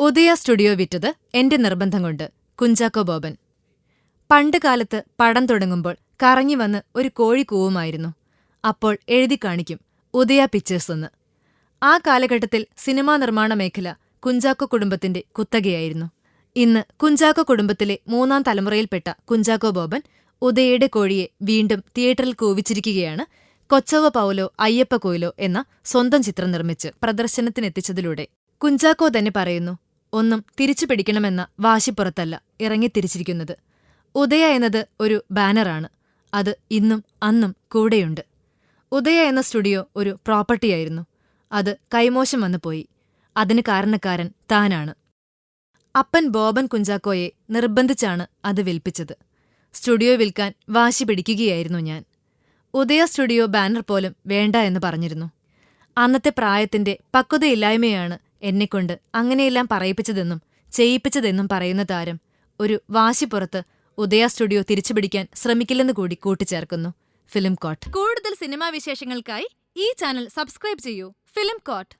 ഉദയ studio വിറ്റത് എന്റെ നിർബന്ധം കൊണ്ട് കുഞ്ചാക്കോ ബോബൻ. പണ്ട് കാലത്ത് പടം തുടങ്ങുമ്പോൾ കറങ്ങി വന്ന് ഒരു കോഴി കൂവുമായിരുന്നു. അപ്പോൾ എഴുതി കാണിക്കും ഉദയ പിക്ചേഴ്സ് എന്ന്. ആ കാലഘട്ടത്തിൽ സിനിമാ നിർമ്മാണ മേഖല കുഞ്ചാക്കോ കുടുംബത്തിന്റെ കുത്തകയായിരുന്നു. ഇന്ന് കുഞ്ചാക്കോ കുടുംബത്തിലെ മൂന്നാം തലമുറയിൽപ്പെട്ട കുഞ്ചാക്കോ ബോബൻ ഉദയയുടെ കോഴിയെ വീണ്ടും തിയേറ്ററിൽ കൂവിച്ചിരിക്കുകയാണ് കൊച്ചവ പൗലോ അയ്യപ്പ കോയിലോ എന്ന സ്വന്തം ചിത്രം നിർമ്മിച്ച് പ്രദർശനത്തിനെത്തിച്ചതിലൂടെ. കുഞ്ചാക്കോ തന്നെ പറയുന്നു ഒന്നും തിരിച്ചു പിടിക്കണമെന്ന വാശിപ്പുറത്തല്ല ഇറങ്ങിത്തിരിച്ചിരിക്കുന്നത് ഉദയ എന്നത് ഒരു ബാനറാണ്. അത് ഇന്നും അന്നും കൂടെയുണ്ട്. ഉദയ എന്ന സ്റ്റുഡിയോ ഒരു പ്രോപ്പർട്ടിയായിരുന്നു അത് കൈമോശം വന്നു പോയി. അതിന് കാരണക്കാരൻ താനാണ്. അപ്പൻ ബോബൻ കുഞ്ചാക്കോയെ നിർബന്ധിച്ചാണ് അത് വിൽപ്പിച്ചത്. സ്റ്റുഡിയോ വിൽക്കാൻ വാശി പിടിക്കുകയായിരുന്നു ഞാൻ. ഉദയ സ്റ്റുഡിയോ ബാനർ പോലും വേണ്ട എന്ന് പറഞ്ഞിരുന്നു. അന്നത്തെ പ്രായത്തിന്റെ പക്വതയില്ലായ്മയാണ് എന്നെക്കൊണ്ട് അങ്ങനെയെല്ലാം പറയിപ്പിച്ചതെന്നും ചെയ്യിപ്പിച്ചതെന്നും പറയുന്ന താരം ഒരു വാശിപ്പുറത്ത് ഉദയ സ്റ്റുഡിയോ തിരിച്ചുപിടിക്കാൻ ശ്രമിക്കില്ലെന്ന് കൂടി കൂട്ടിച്ചേർക്കുന്നു. ഫിലിം കോട്ട്. കൂടുതൽ സിനിമാ വിശേഷങ്ങൾക്കായി ഈ ചാനൽ സബ്സ്ക്രൈബ് ചെയ്യൂ. Film coat.